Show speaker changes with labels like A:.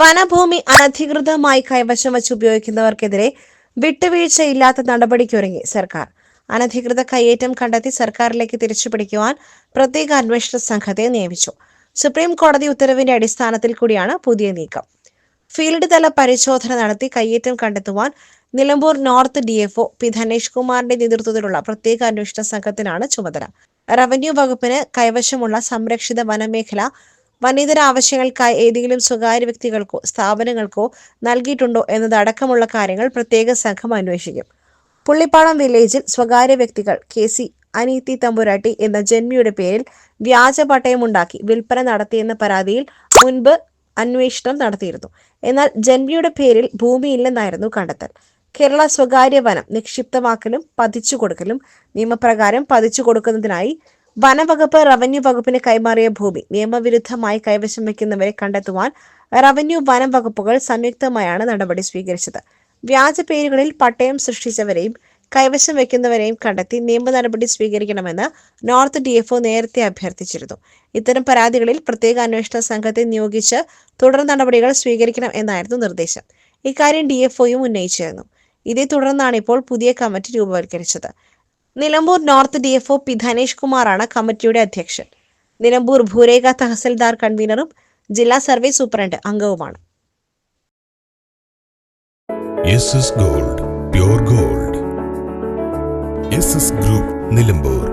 A: വനഭൂമി അനധികൃതമായി കൈവശം വച്ച് ഉപയോഗിക്കുന്നവർക്കെതിരെ വിട്ടുവീഴ്ചയില്ലാത്ത നടപടിക്കൊരുങ്ങി സർക്കാർ. അനധികൃത കയ്യേറ്റം കണ്ടെത്തി സർക്കാരിലേക്ക് തിരിച്ചുപിടിക്കുവാൻ പ്രത്യേക അന്വേഷണ സംഘത്തെ നിയമിച്ചു. സുപ്രീം കോടതി ഉത്തരവിന്റെ അടിസ്ഥാനത്തിൽ കൂടിയാണ് പുതിയ നീക്കം. ഫീൽഡ് തല പരിശോധന നടത്തി കയ്യേറ്റം കണ്ടെത്തുവാൻ Nilambur north DFO P Dhanesh കുമാറിന്റെ നേതൃത്വത്തിലുള്ള പ്രത്യേക അന്വേഷണ സംഘത്തിനാണ് ചുമതല. റവന്യൂ വകുപ്പിന് കൈവശമുള്ള സംരക്ഷിത വനമേഖല വനിതര ആവശ്യങ്ങൾക്കായി ഏതെങ്കിലും സ്വകാര്യ വ്യക്തികൾക്കോ സ്ഥാപനങ്ങൾക്കോ നൽകിയിട്ടുണ്ടോ എന്നതടക്കമുള്ള കാര്യങ്ങൾ പ്രത്യേക സംഘം അന്വേഷിക്കും. പുള്ളിപ്പാടം വില്ലേജിൽ സ്വകാര്യ വ്യക്തികൾ കെ സി അനീതി തമ്പുരാട്ടി എന്ന ജന്മിയുടെ പേരിൽ വ്യാജ പട്ടയമുണ്ടാക്കി വിൽപ്പന നടത്തിയെന്ന പരാതിയിൽ മുൻപ് അന്വേഷണം നടത്തിയിരുന്നു. എന്നാൽ ജന്മിയുടെ പേരിൽ ഭൂമിയില്ലെന്നായിരുന്നു കണ്ടെത്തൽ. കേരള സ്വകാര്യ വനം നിക്ഷിപ്തമാക്കലും പതിച്ചു കൊടുക്കലും നിയമപ്രകാരം പതിച്ചു കൊടുക്കുന്നതിനായി വനവകുപ്പ് റവന്യൂ വകുപ്പിന് കൈമാറിയ ഭൂമി നിയമവിരുദ്ധമായി കൈവശം വയ്ക്കുന്നവരെ കണ്ടെത്തുവാൻ റവന്യൂ വനം വകുപ്പുകൾ സംയുക്തമായാണ് നടപടി സ്വീകരിച്ചത്. വ്യാജ പേരുകളിൽ പട്ടയം സൃഷ്ടിച്ചവരെയും കൈവശം വയ്ക്കുന്നവരെയും കണ്ടെത്തി നിയമ നടപടി സ്വീകരിക്കണമെന്ന് നോർത്ത് ഡിഎഫ്ഒ നേരത്തെ അഭ്യർത്ഥിച്ചിരുന്നു. ഇത്തരം പരാതികളിൽ പ്രത്യേക അന്വേഷണ സംഘത്തെ നിയോഗിച്ച് തുടർ നടപടികൾ സ്വീകരിക്കണം എന്നായിരുന്നു നിർദ്ദേശം. ഇക്കാര്യം ഡിഎഫ്ഒയും ഉന്നയിച്ചിരുന്നു. ഇതേ തുടർന്നാണ് ഇപ്പോൾ പുതിയ committee രൂപവത്കരിച്ചത് Nilambur north D DFO P Dhanesh കുമാറാണ് കമ്മിറ്റിയുടെ അധ്യക്ഷൻ. നിലമ്പൂർ ഭൂരേഖ തഹസിൽദാർ കൺവീനറും ജില്ലാ survey superintendent അംഗവുമാണ്.
B: Gold pure gold group Nilambur